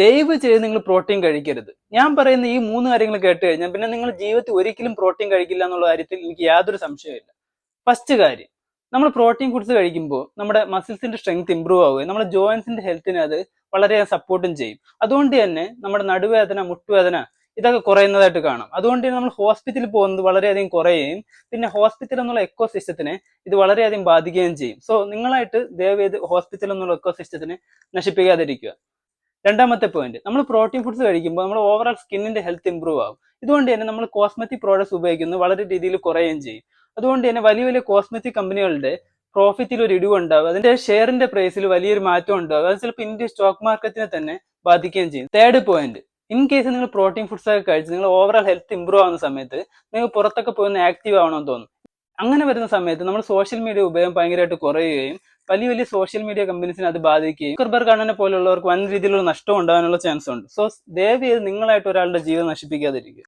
ദയവ് ചെയ്ത് നിങ്ങൾ പ്രോട്ടീൻ കഴിക്കരുത്. ഞാൻ പറയുന്ന ഈ മൂന്ന് കാര്യങ്ങൾ കേട്ട് കഴിഞ്ഞാൽ പിന്നെ നിങ്ങൾ ജീവിതത്തിൽ ഒരിക്കലും പ്രോട്ടീൻ കഴിക്കില്ല എന്നുള്ള കാര്യത്തിൽ എനിക്ക് യാതൊരു സംശയമില്ല ഫസ്റ്റ് കാര്യം നമ്മൾ പ്രോട്ടീൻ ഫുഡ്സ് കഴിക്കുമ്പോൾ നമ്മുടെ മസിൽസിന്റെ സ്ട്രെങ്ത് ഇമ്പ്രൂവ് ആവുകയും നമ്മുടെ ജോയിൻസിന്റെ ഹെൽത്തിനെ അത് വളരെ സപ്പോർട്ടും ചെയ്യും. അതുകൊണ്ട് തന്നെ നമ്മുടെ നടുവേദന മുട്ടുവേദന ഇതൊക്കെ കുറയുന്നതായിട്ട് കാണാം. അതുകൊണ്ട് തന്നെ നമ്മൾ ഹോസ്പിറ്റലിൽ പോകുന്നത് വളരെയധികം കുറയുകയും പിന്നെ ഹോസ്പിറ്റൽ എന്നുള്ള എക്കോ സിസ്റ്റത്തിനെ ഇത് വളരെയധികം ബാധിക്കുകയും ചെയ്യും. സോ നിങ്ങളായിട്ട് ദയവേത് ഹോസ്പിറ്റൽ എന്നുള്ള എക്കോ സിസ്റ്റത്തിനെ നശിപ്പിക്കാതിരിക്കുക. രണ്ടാമത്തെ പോയിന്റ് നമ്മൾ പ്രോട്ടീൻ ഫുഡ്സ് കഴിക്കുമ്പോൾ നമ്മൾ ഓവറോൾ സ്കിന്നിന്റെ ഹെൽത്ത് ഇമ്പ്രൂവ് ആകും ഇതുകൊണ്ട് തന്നെ നമ്മൾ കോസ്മെറ്റിക് പ്രോഡക്ട്സ് ഉപയോഗിക്കുന്നത് വളരെ രീതിയിൽ കുറയുകയും ചെയ്യും. അതുകൊണ്ട് തന്നെ വലിയ വലിയ കോസ്മെറ്റിക് കമ്പനികളുടെ പ്രോഫിറ്റിൽ ഒരു ഇടിവ് ഉണ്ടാവും. അതിന്റെ ഷെയറിന്റെ പ്രൈസിൽ വലിയൊരു മാറ്റം ഉണ്ടാവും. അത് ചിലപ്പോൾ ഇന്ത്യ സ്റ്റോക്ക് മാർക്കറ്റിനെ തന്നെ ബാധിക്കുകയും ചെയ്യും. തേർഡ് പോയിന്റ് ഇൻ കേസ് നിങ്ങൾ പ്രോട്ടീൻ ഫുഡ്സ് ഒക്കെ കഴിച്ച് നിങ്ങൾ ഓവറോൾ ഹെൽത്ത് ഇമ്പ്രൂവ് ആവുന്ന സമയത്ത് നിങ്ങൾ പുറത്തൊക്കെ പോയി ഒന്ന് ആക്റ്റീവ് ആവണമെന്ന് തോന്നും. അങ്ങനെ വരുന്ന സമയത്ത് നമ്മൾ സോഷ്യൽ മീഡിയ ഉപയോഗം ഭയങ്കരമായിട്ട് കുറയുകയും വലിയ വലിയ സോഷ്യൽ മീഡിയ കമ്പനീസിനെ അത് ബാധിക്കുകയും കുർബർ കണ്ണനെ പോലുള്ളവർക്ക് വൻ രീതിയിലുള്ള നഷ്ടം ഉണ്ടാകാനുള്ള ചാൻസ് ഉണ്ട്. സോ ദയവ് ചെയ്ത് നിങ്ങളായിട്ട് ഒരാളുടെ ജീവിതം നശിപ്പിക്കാതിരിക്കുക.